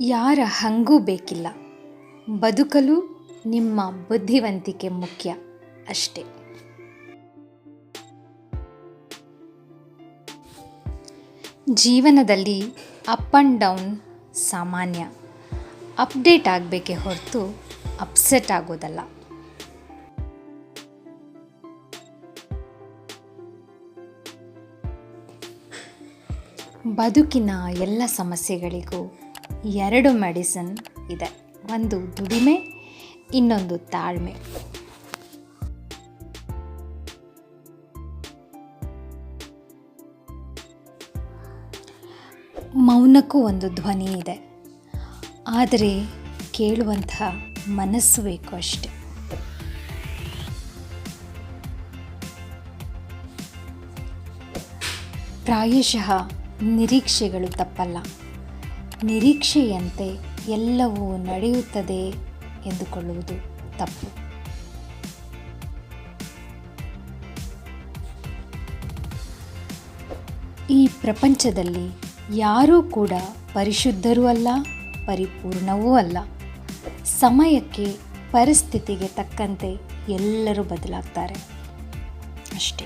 ಯಾರ ಹಂಗೂ ಬೇಕಿಲ್ಲ. ಬದುಕಲು ನಿಮ್ಮ ಬುದ್ಧಿವಂತಿಕೆ ಮುಖ್ಯ ಅಷ್ಟೇ. ಜೀವನದಲ್ಲಿ ಅಪ್ ಆ್ಯಂಡ್ ಡೌನ್ ಸಾಮಾನ್ಯ. ಅಪ್ಡೇಟ್ ಆಗಬೇಕೇ ಹೊರತು ಅಪ್ಸೆಟ್ ಆಗೋದಲ್ಲ. ಬದುಕಿನ ಎಲ್ಲ ಸಮಸ್ಯೆಗಳಿಗೂ ಎರಡು ಮೆಡಿಸನ್ ಇದೆ. ಒಂದು ದುಡಿಮೆ, ಇನ್ನೊಂದು ತಾಳ್ಮೆ. ಮೌನಕ್ಕೂ ಒಂದು ಧ್ವನಿ ಇದೆ. ಆದರೆ ಕೇಳುವಂತಹ ಮನಸ್ಸು ಬೇಕು ಅಷ್ಟೆ. ಪ್ರಾಯಶಃ ನಿರೀಕ್ಷೆಗಳು ತಪ್ಪಲ್ಲ. ನಿರೀಕ್ಷೆಯಂತೆ ಎಲ್ಲವೂ ನಡೆಯುತ್ತದೆ ಎಂದುಕೊಳ್ಳುವುದು ತಪ್ಪು. ಈ ಪ್ರಪಂಚದಲ್ಲಿ ಯಾರೂ ಕೂಡ ಪರಿಶುದ್ಧರೂ ಅಲ್ಲ, ಪರಿಪೂರ್ಣವೂ ಅಲ್ಲ. ಸಮಯಕ್ಕೆ ಪರಿಸ್ಥಿತಿಗೆ ತಕ್ಕಂತೆ ಎಲ್ಲರೂ ಬದಲಾಗ್ತಾರೆ. ಅಷ್ಟೇ.